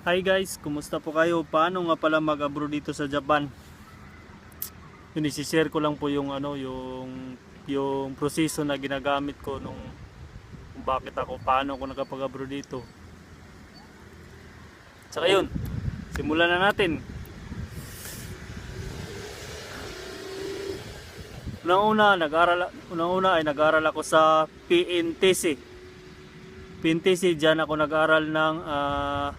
Hi guys, kumusta po kayo? Paano nga pala mag-abroad dito sa Japan? Yun, isi-share ko lang po yung ano, yung yung proseso na ginagamit ko nung kung bakit ako, paano ako nakapag-abroad dito. Saka yun, simulan na natin. Unang-una, nag-aral unang-una ay nag-aral ako sa PNTC. PNTC diyan ako nag-aral ng ah,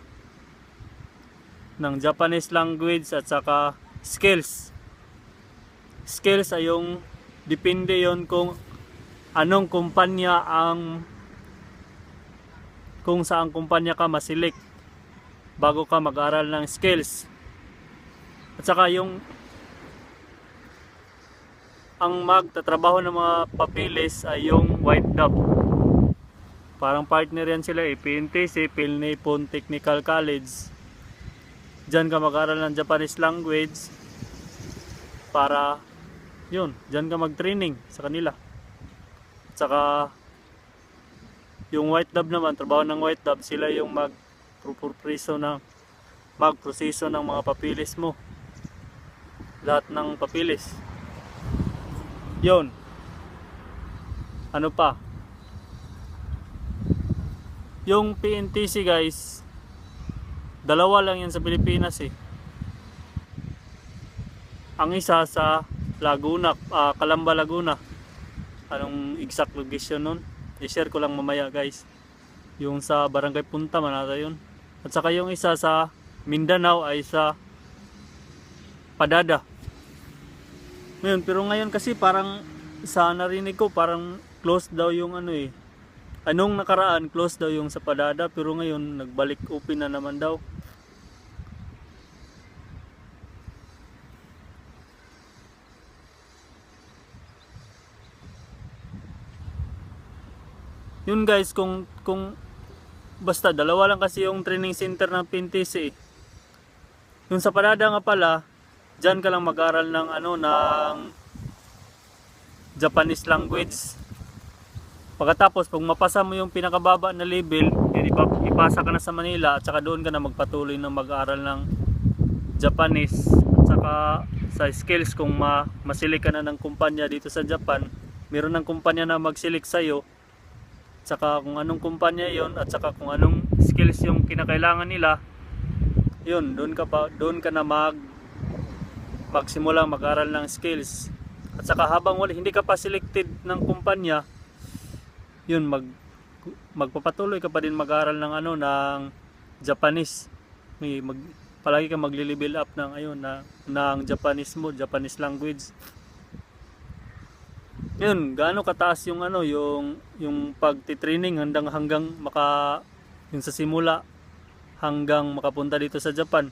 ng Japanese language at saka skills. Skills ay yung depende yon kung anong kumpanya ang kung saang kumpanya ka masilik bago ka mag-aral ng skills. At saka yung ang magtatrabaho ng mga papilis ay yung white dove. Parang partner yan sila eh. PNTC, Pilnipon Technical College. Diyan ka mag-aral ng Japanese language para yun, diyan ka mag-training sa kanila. At saka yung white dove naman, trabaho ng white dove, sila yung mag proseso ng magproseso ng mga papilis mo. Lahat ng papilis. Yun. Ano pa? Yung PNTC guys, dalawa lang yan sa Pilipinas eh. Ang isa sa Laguna, ah, Calamba, Laguna. Anong exact location nun? I-share ko lang mamaya guys. Yung sa Barangay Punta manata yun. At saka yung isa sa Mindanao ay sa Padada. Ngayon, pero ngayon kasi parang sa narinig ko parang closed daw yung ano eh. Anong nakaraan closed daw yung sa Padada pero ngayon nagbalik open na naman daw. Yun guys, kung kung basta dalawa lang kasi yung training center ng PNTC. eh. Yung sa Padada nga pala, diyan ka lang mag-aral ng ano ng Japanese language. Pagkatapos, pag mapasa mo yung pinakababa na level, yun, ipa- ipasa ka na sa Manila at saka doon ka na magpatuloy ng mag-aaral ng Japanese at saka sa skills kung ma masilik ka na ng kumpanya dito sa Japan, meron ng kumpanya na magsilik sa'yo saka kung anong kumpanya yon at saka kung anong skills yung kinakailangan nila yun, doon ka pa, doon ka na mag magsimula mag-aral ng skills. At saka habang wala, hindi ka pa selected ng kumpanya, yun mag magpapatuloy ka pa din mag-aral ng ano ng Japanese. May mag palagi ka magli-level up ng ayun na ng Japanese mo, Japanese language. Yun, gaano kataas yung ano, yung yung pagti-training hanggang hanggang maka yung sa simula hanggang makapunta dito sa Japan.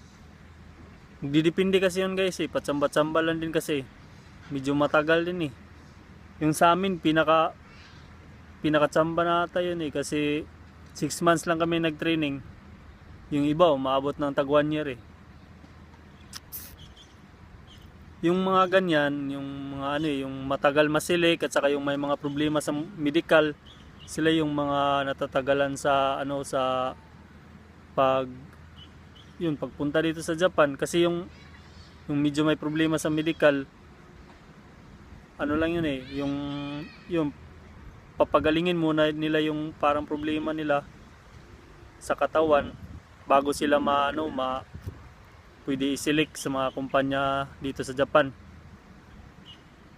Didepende kasi yun guys eh. Patsamba-tsamba lang din kasi. Medyo matagal din eh. Yung sa amin, pinaka pinakatsamba na ata yun eh. Kasi 6 months lang kami nag-training. Yung iba, umaabot ng tag 1 year eh. Yung mga ganyan, yung mga ano eh, yung matagal masilik at saka yung may mga problema sa medical, sila yung mga natatagalan sa ano sa pag yun pagpunta dito sa Japan. Kasi yung yung medyo may problema sa medical ano lang yun eh yung yung papagalingin muna nila yung parang problema nila sa katawan bago sila maano ma pwede isilik sa mga kumpanya dito sa Japan.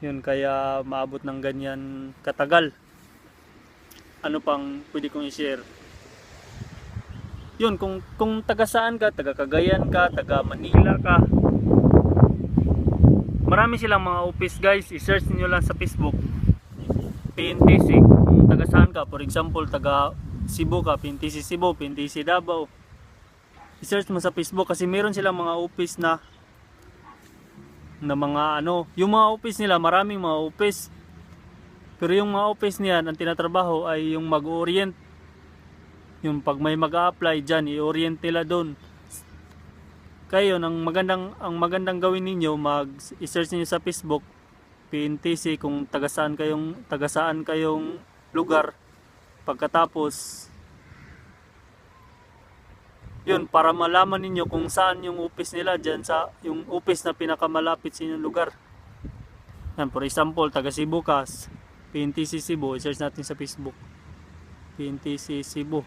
Yun kaya maabot ng ganyan katagal. Ano pang pwede kong i-share? Yun kung kung taga saan ka taga Cagayan ka taga Manila ka marami silang mga office guys. I-search niyo lang sa Facebook. PNTC kung taga saan ka for example taga Cebu ka PNTC Cebu PNTC Davao i-search mo sa Facebook kasi meron silang mga office na na mga ano. Yung mga office nila maraming mga office. Pero yung mga office niyan ang tinatrabaho ay yung mag-orient. Yung pag may mag-a-apply diyan i-orient nila doon kayo ang magandang ang magandang gawin ninyo mag i-search niyo sa Facebook PNTC kung taga saan kayong taga saan kayong lugar. Pagkatapos Yun, para malaman ninyo kung saan yung office nila dyan sa yung office na pinakamalapit sa inyong lugar. Yan, for example, taga Cebu kas, PNTC Cebu, i-search natin sa Facebook. PNTC Cebu.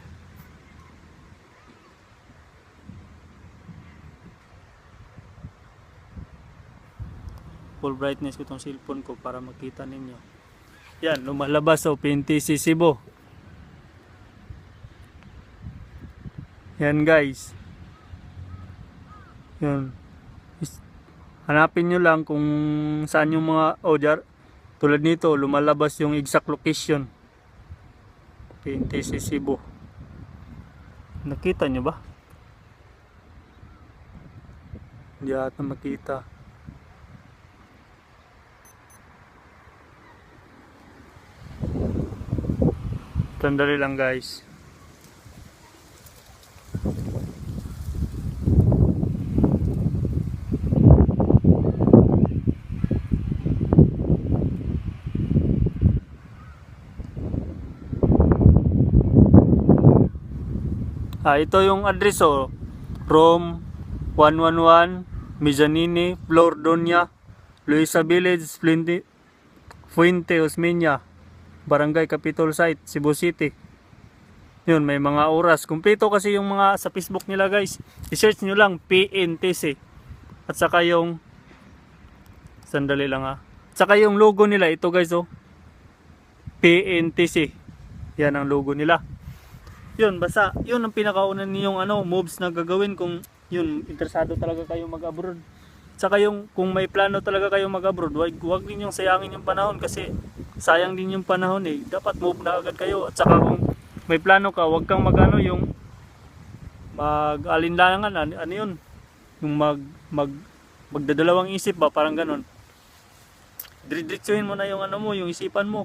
Full brightness ko tong cellphone ko para makita ninyo. Yan, lumalabas o PNTC Cebu. Yan guys. Yan. Hanapin nyo lang kung saan yung mga oh, jar, tulad nito lumalabas yung exact location. PNTC Cebu. Nakita nyo ba? Hindi ata makita. Sandali lang guys. Ah, ito yung address oh. From 111 Mizanini, Flordonia, Luisa Village, Fuente, Fuente Osmeña, Barangay Capitol Site, Cebu City. Yun, may mga oras. Kumpleto kasi yung mga sa Facebook nila guys. I-search nyo lang PNTC. At saka yung sandali lang ha. At saka yung logo nila, ito guys oh. PNTC. Yan ang logo nila yun basta yun ang pinakauna niyong ano moves na gagawin kung yun interesado talaga kayo mag-abroad. Saka yung kung may plano talaga kayo mag-abroad wag, wag din yung sayangin yung panahon kasi sayang din yung panahon eh. Dapat move na agad kayo. At saka kung may plano ka wag kang magano yung mag-alinlangan ano, ano yun? Yung mag mag magdadalawang isip ba parang ganon diretsuhin mo na yung ano mo yung isipan mo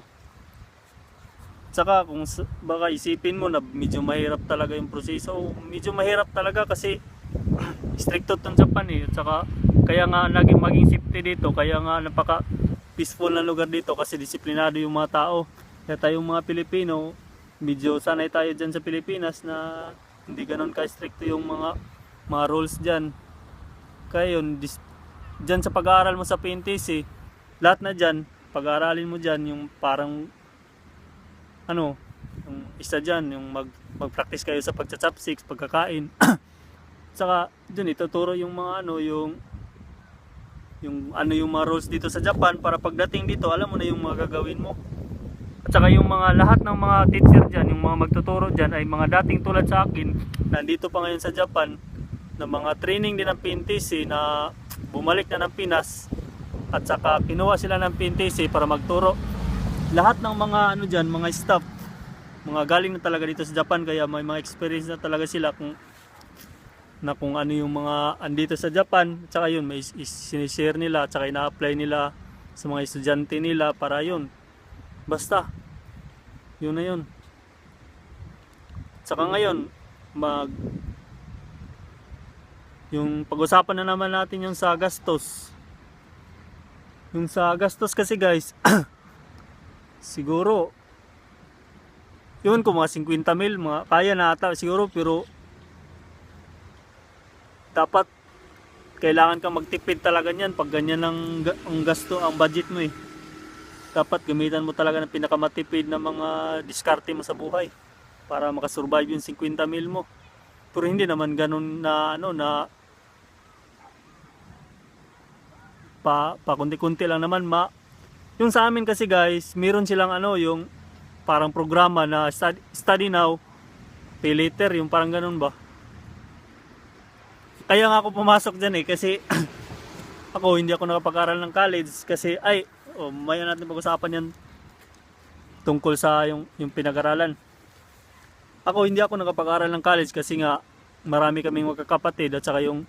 Tsaka kung baka isipin mo na medyo mahirap talaga yung proseso, medyo mahirap talaga kasi stricto tong Japan eh. At saka kaya nga naging maging safety dito, kaya nga napaka peaceful na lugar dito kasi disiplinado yung mga tao. Kaya tayong mga Pilipino, medyo sanay tayo dyan sa Pilipinas na hindi ganun ka-stricto yung mga mga rules dyan. Kaya yun, dis, dyan sa pag-aaral mo sa PNTC, lahat na dyan, pag-aaralin mo dyan yung parang ano, yung isa dyan, yung mag, mag-practice kayo sa pagcha-chopsticks, pagkakain. Saka, dun ituturo yung mga ano, yung yung ano yung mga rules dito sa Japan para pagdating dito, alam mo na yung mga gagawin mo. At saka yung mga lahat ng mga teacher dyan, yung mga magtuturo dyan ay mga dating tulad sa akin, nandito pa ngayon sa Japan, na mga training din ng PNTC na bumalik na ng Pinas at saka kinuha sila ng PNTC para magturo lahat ng mga ano diyan, mga staff, mga galing na talaga dito sa Japan kaya may mga experience na talaga sila kung na kung ano yung mga andito sa Japan, at saka yun may is- is- sinishare nila, at saka ina-apply nila sa mga estudyante nila para yun. Basta yun na yun. At Saka ngayon mag yung pag-usapan na naman natin yung sa gastos. Yung sa gastos kasi guys, siguro yun kung mga 50 mil mga kaya na ata siguro pero dapat kailangan kang magtipid talaga niyan pag ganyan ang, ang gasto ang budget mo eh. Dapat gamitan mo talaga ng pinakamatipid na mga diskarte mo sa buhay para makasurvive yung 50 mil mo. Pero hindi naman ganun na ano na pa, pa kunti-kunti lang naman ma yung sa amin kasi guys, meron silang ano, yung parang programa na study, study now, pay later, yung parang ganun ba? Kaya nga ako pumasok dyan eh, kasi ako hindi ako nakapag-aral ng college kasi ay, oh, maya natin pag-usapan yan tungkol sa yung, yung pinag-aralan. Ako hindi ako nakapag-aral ng college kasi nga marami kaming magkakapatid at saka yung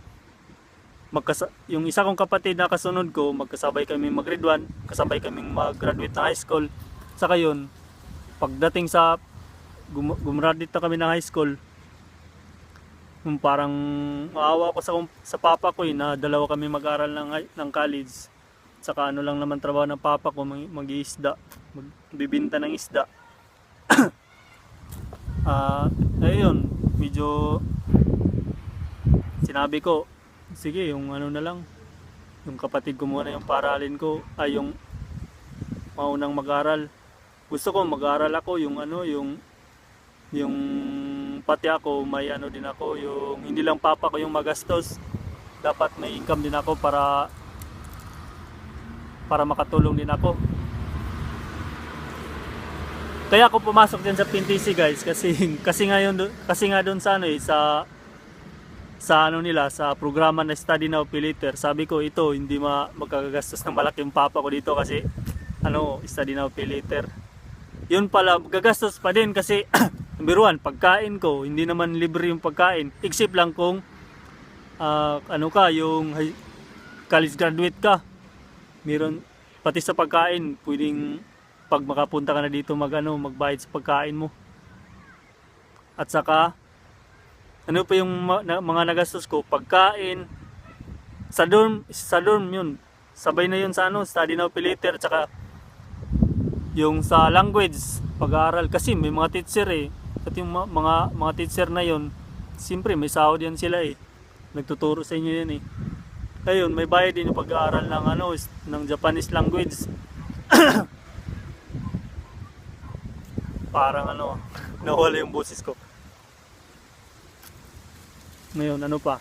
magkasa yung isa kong kapatid na kasunod ko, magkasabay kami mag-grade 1, kasabay kaming mag-graduate na high school. Saka yun, pagdating sa gum- gumraduate na kami ng high school, yung parang maawa ko sa sa papa ko eh, na dalawa kami mag-aral ng ng college. Saka ano lang naman trabaho ng papa ko, mag- mag-iisda, magbibinta ng isda. Ah, ayun, medyo sinabi ko, sige, yung ano na lang, yung kapatid ko muna yung paralin ko, ay yung maunang mag-aral. Gusto ko mag-aral ako yung ano, yung yung pati ako may ano din ako, yung hindi lang papa ko yung magastos. Dapat may income din ako para para makatulong din ako. Kaya ako pumasok diyan sa PNTC guys kasi kasi ngayon kasi nga doon sa ano eh sa sa ano nila sa programa na Study Now Pay. Sabi ko ito hindi ma magkagagastos ng malaking papa ko dito kasi ano Study Now Pay. Yun pala gagastos pa din kasi number one, pagkain ko hindi naman libre yung pagkain. Except lang kung ah, ano ka yung college graduate ka. Meron pati sa pagkain pwedeng pag makapunta ka na dito mag ano, magbayad sa pagkain mo. At saka ano pa yung mga nagastos ko, pagkain, sa dorm, sa dorm yun. Sabay na yun sa ano, study now pay later, at saka yung sa language, pag-aaral. Kasi may mga teacher eh. At yung mga, mga teacher na yun, siyempre may sahod yan sila eh. Nagtuturo sa inyo yan eh. Ayun, may bayad din yung pag-aaral ng ano, ng Japanese language. Parang ano, nawala yung boses ko. Ngayon, ano pa?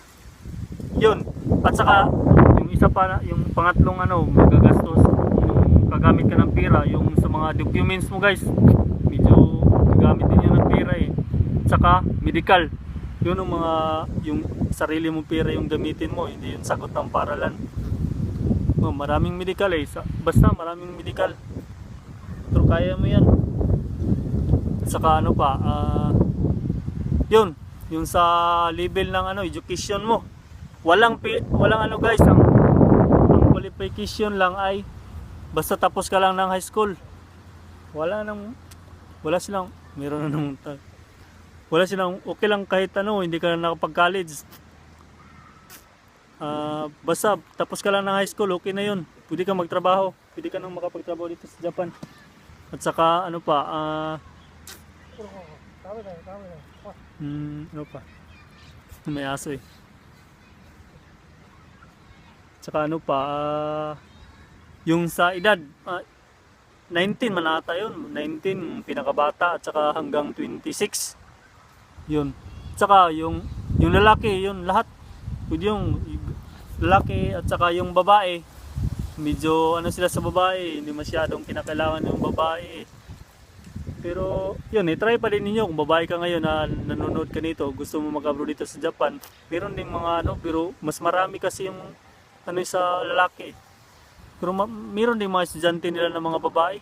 Yun. At saka, yung isa pa, yung pangatlong ano, magagastos, yung kagamit ka ng pera, yung sa mga documents mo guys, medyo gagamit din yun ng pera eh. At saka, medical. Yun ang mga, yung sarili mong pera yung gamitin mo, hindi yung sagot ng paralan. Oh, maraming medical eh. Basta maraming medical. Pero kaya mo yan. At saka ano pa, ah, yun, yung sa level ng ano, education mo. Walang, walang ano guys, ang, ang qualification lang ay basta tapos ka lang ng high school. Wala nang, wala silang, meron na nung, wala silang, okay lang kahit ano, hindi ka na nakapag-college. Ah, basta tapos ka lang ng high school, okay na yun. Pwede ka magtrabaho, pwede ka nang makapagtrabaho dito sa Japan. At saka ano pa, ah, Hmm, ano pa? May aso eh. Tsaka ano pa, ah, yung sa edad, ah, 19 man ata yun. 19, pinakabata, at saka hanggang 26. Yun. Tsaka yung, yung lalaki, yun lahat. Yung lalaki at saka yung babae. Medyo ano sila sa babae, hindi masyadong kinakailangan yung babae. Pero yun, eh, try pa din ninyo kung babae ka ngayon na nanonood ka nito, gusto mo mag-abroad dito sa Japan. Meron din mga ano, pero mas marami kasi yung ano sa lalaki. Pero ma- meron din mga estudyante nila ng mga babae.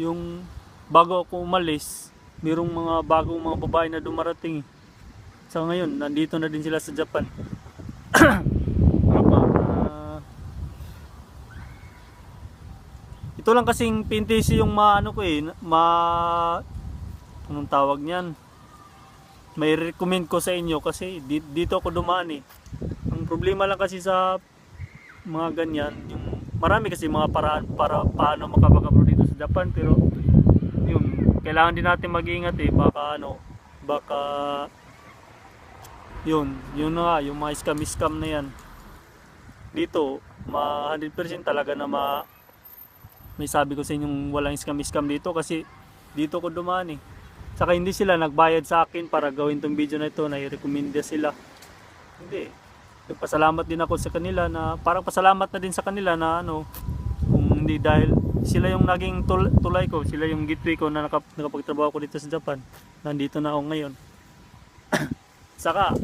Yung bago ako umalis, merong mga bagong mga babae na dumarating. Sa ngayon, nandito na din sila sa Japan. ano pa? Ah, ito lang kasing PNTC yung maano ko eh, ma anong tawag niyan? May recommend ko sa inyo kasi di- dito ako dumaan eh. Ang problema lang kasi sa mga ganyan, yung marami kasi mga paraan para paano makapag-upload dito sa Japan pero yun, kailangan din natin mag-ingat eh baka ano, baka yun, yun nga, yung mga scam-scam na yan. Dito, ma 100% talaga na ma may sabi ko sa inyong walang scam-scam dito kasi dito ko dumaan eh. Saka hindi sila nagbayad sa akin para gawin tong video na ito, nai-recommenda sila. Hindi. Nagpasalamat din ako sa kanila na parang pasalamat na din sa kanila na ano kung hindi dahil sila yung naging tul- tulay ko, sila yung gateway ko na nakap- nakapagtrabaho ko dito sa Japan. Nandito na ako ngayon. Saka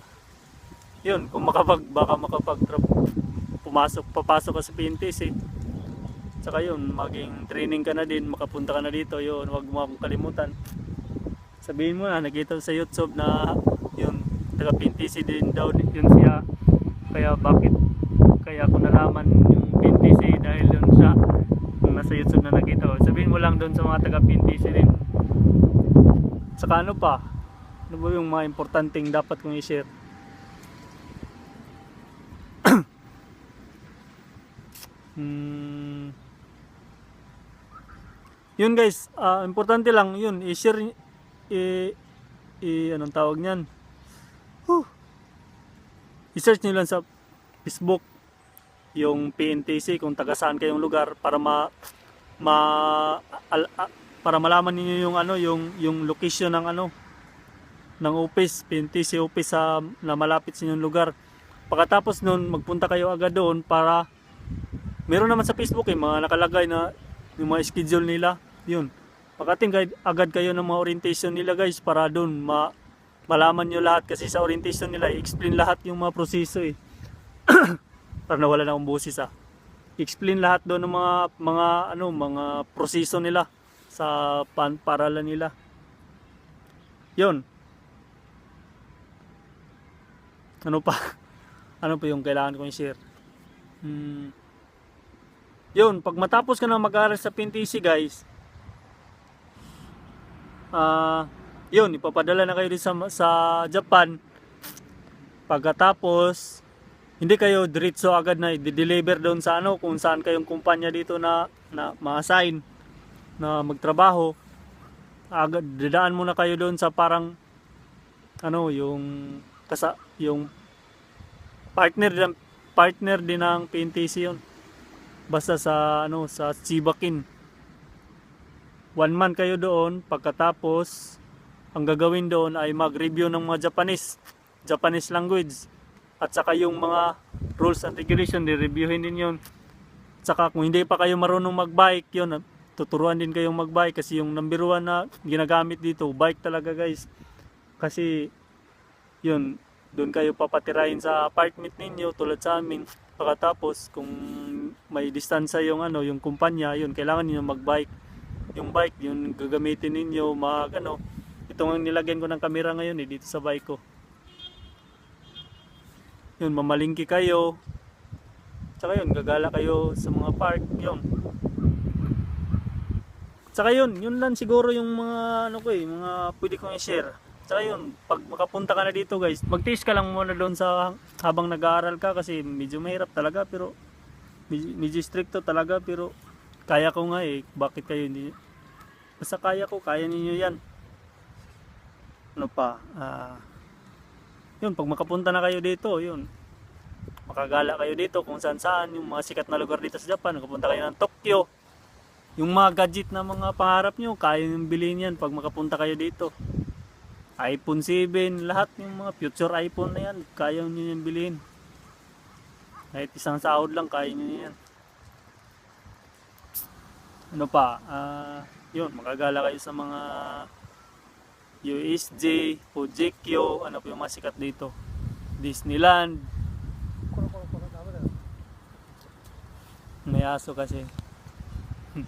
yun, kung makapag baka makapag pumasok papasok ka sa PNTC Saka yun, maging training ka na din, makapunta ka na dito, yun, wag mo akong kalimutan. Sabihin mo na, nakita sa YouTube na yun, taga PNTC din daw yun siya. Kaya bakit, kaya ko nalaman yung PNTC dahil yun kung nasa YouTube na nakita ko. Sabihin mo lang doon sa mga taga PNTC din. Saka ano pa, ano ba yung mga importanteng dapat kong i-share? Hmm. Yun guys, ah, importante lang yun, i-share i, i anong tawag niyan? Huh. i-search nyo lang sa Facebook yung PNTC kung taga saan kayong lugar para ma, ma al- para malaman niyo yung ano yung yung location ng ano ng office, PNTC office sa na malapit sa inyong lugar. Pagkatapos nun, magpunta kayo agad doon para meron naman sa Facebook eh, mga nakalagay na yung mga schedule nila. Yun. Pagkating kay- agad kayo ng mga orientation nila guys para doon ma malaman nyo lahat kasi sa orientation nila i-explain lahat yung mga proseso eh. para nawala na akong boses ah. I-explain lahat doon ng mga mga ano mga proseso nila sa pan paralan nila. Yun. Ano pa? Ano pa yung kailangan kong i-share? Hmm. Yun, pag matapos ka na mag-aaral sa PNTC guys, ah, yun, ipapadala na kayo din sa, sa Japan. Pagkatapos, hindi kayo diretso agad na i-deliver doon sa ano, kung saan kayong kumpanya dito na, na ma-assign na magtrabaho. Agad, dadaan muna kayo doon sa parang, ano, yung, kasa, yung partner din partner din ng PNTC yun basta sa ano sa Chibakin. One month kayo doon pagkatapos ang gagawin doon ay mag-review ng mga Japanese Japanese language. At saka yung mga rules and regulation di-reviewin din yun. Saka kung hindi pa kayo marunong mag-bike yun tuturuan din kayong mag-bike kasi yung number one na ginagamit dito bike talaga guys. Kasi yun doon kayo papatirahin sa apartment ninyo tulad sa amin. Pagkatapos kung may distansya yung ano yung kumpanya yun kailangan niyo magbike. Yung bike yun gagamitin ninyo mag ano ito ang nilagyan ko ng camera ngayon eh dito sa bike ko. Yun mamalingki kayo. Tsaka yun gagala kayo sa mga park yun. Tsaka yun yun lang siguro yung mga ano ko eh mga pwede kong i-share. Tsaka yun, pag makapunta ka na dito guys, mag-taste ka lang muna doon sa habang nag-aaral ka kasi medyo mahirap talaga pero medyo, stricto talaga pero kaya ko nga eh, bakit kayo hindi? Basta kaya ko, kaya ninyo yan. Ano pa? Ah, yun, pag makapunta na kayo dito, yun. Makagala kayo dito kung saan saan, yung mga sikat na lugar dito sa Japan, makapunta kayo ng Tokyo. Yung mga gadget na mga pangarap nyo, kaya nyo bilhin yan pag makapunta kayo dito iPhone 7, lahat yung mga future iPhone na yan, kaya nyo yan bilhin. Kahit isang sahod lang, kaya nyo yan. Ano pa, ah, yun, makagala kayo sa mga USJ, Fujikyo, ano pa yung mga sikat dito. Disneyland. May aso kasi.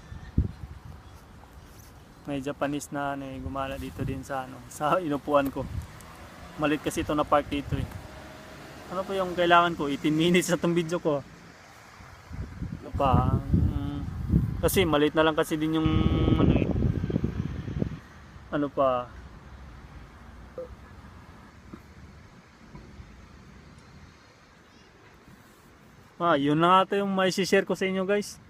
may Japanese na ano, gumala dito din sa ano, sa inupuan ko. Malit kasi ito na park dito eh. Ano po yung kailangan ko? 18 minutes na tong video ko. Ano pa? kasi malit na lang kasi din yung ano eh. Ano pa? Ah, yun na nga yung may share ko sa inyo guys.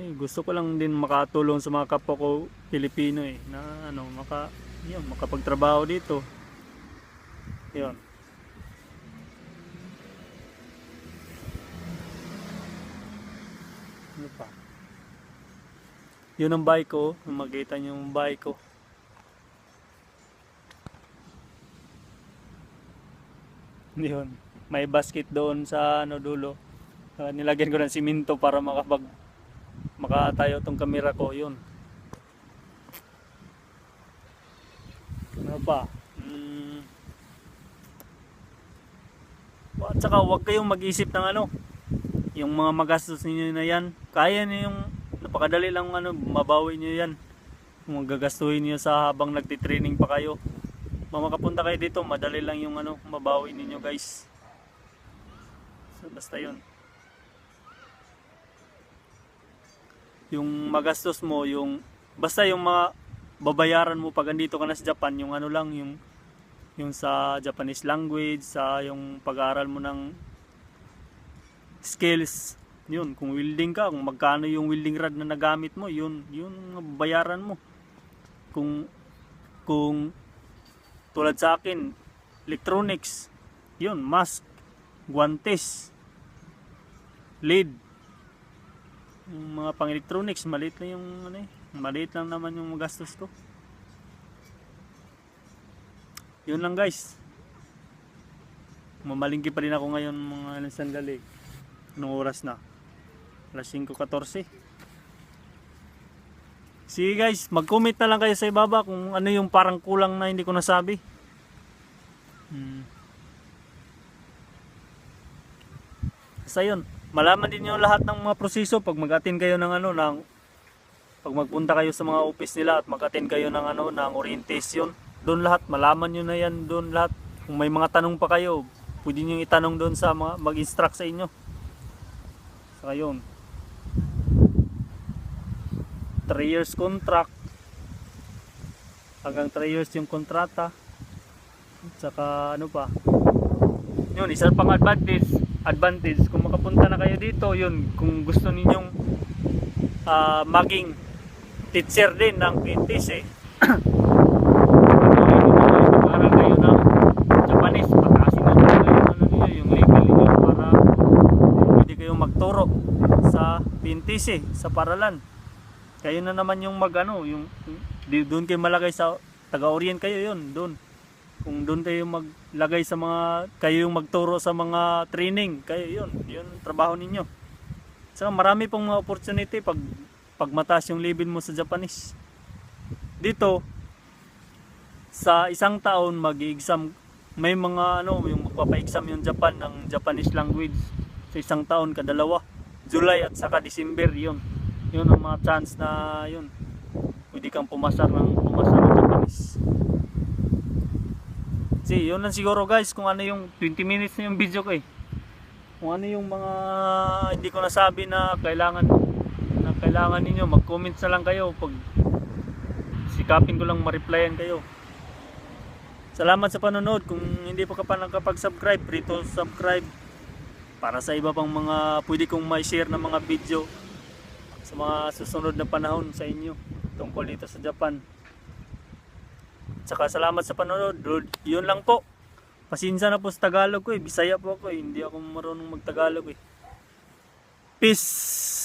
Eh, gusto ko lang din makatulong sa mga kapwa ko Pilipino eh na ano maka yun, makapagtrabaho dito. Yun. Ano pa? Yun ang bike ko, kung makita niyo yung bike ko. Yun. May basket doon sa ano dulo. Ah, nilagyan ko ng siminto para makapag makatayo tong camera ko yun ano pa at saka huwag kayong mag-isip ng ano yung mga magastos ninyo na yan. Kaya niyo yung napakadali lang ano mabawi niyo yan. Kung gagastuhin niyo sa habang nagtitraining pa kayo. Mamakapunta kayo dito madali lang yung ano mabawi ninyo guys. So, basta yun. Yung magastos mo, yung basta yung mga babayaran mo pag andito ka na sa Japan, yung ano lang, yung yung sa Japanese language, sa yung pag-aaral mo ng skills, yun, kung welding ka, kung magkano yung welding rod na nagamit mo, yun, yun bayaran mo. Kung kung tulad sa akin, electronics. Yun, mask, guantes, lid. Yung mga pang electronics, maliit lang yung ano eh. Maliit lang naman yung gastos ko. Yun lang guys. Mamalingki pa rin ako ngayon mga ilang sandali. Anong oras na? Alas 5.14. Sige guys, mag-comment na lang kayo sa ibaba kung ano yung parang kulang na hindi ko nasabi. Hmm. Basta yun, malaman din nyo lahat ng mga proseso pag mag-attend kayo ng ano, ng pag magpunta kayo sa mga office nila at mag-attend kayo ng ano, ng orientation. Doon lahat, malaman nyo na yan doon lahat. Kung may mga tanong pa kayo, pwede nyo itanong doon sa mga mag-instruct sa inyo. Saka yun. 3 years contract. Hanggang 3 years yung kontrata. Saka ano pa. Yun, isa pang advantage. Advantage, kung makapunta na kayo dito, yun, kung gusto ninyong ah, maging teacher din ng PNTs eh. Mag-aral kayo ng Japanese, pataasin na kayo yung, ano niyo, yung level niyo para pwede kayong magturo PNTs eh, sa paralan. Kayo na naman yung mag ano, yung doon kayo malagay sa taga-orient kayo yun, doon. Kung doon kayo maglagay sa mga kayo yung magturo sa mga training, kayo yun, yun trabaho ninyo. So marami pong mga opportunity pag pag mataas yung level mo sa Japanese. Dito sa isang taon mag-exam may mga ano yung magpapa-exam yung Japan ng Japanese language sa isang taon kadalawa July at saka December yun. Yun ang mga chance na yun. Pwede kang pumasar ng pumasar ng Japanese. See, yun lang siguro guys kung ano yung 20 minutes na yung video ko eh. Kung ano yung mga hindi ko nasabi na kailangan na kailangan ninyo mag-comment na lang kayo. Pag sikapin ko lang ma-replyan kayo. Salamat sa panonood. Kung hindi pa ka pa nakapag-subscribe rito subscribe para sa iba pang mga pwede kong ma-share na mga video sa mga susunod na panahon sa inyo tungkol dito sa Japan Tsaka salamat sa panonood. Lord, Yun lang po. Pasensya na po sa Tagalog ko eh. Bisaya po ako eh. Hindi ako marunong mag-Tagalog eh. Peace!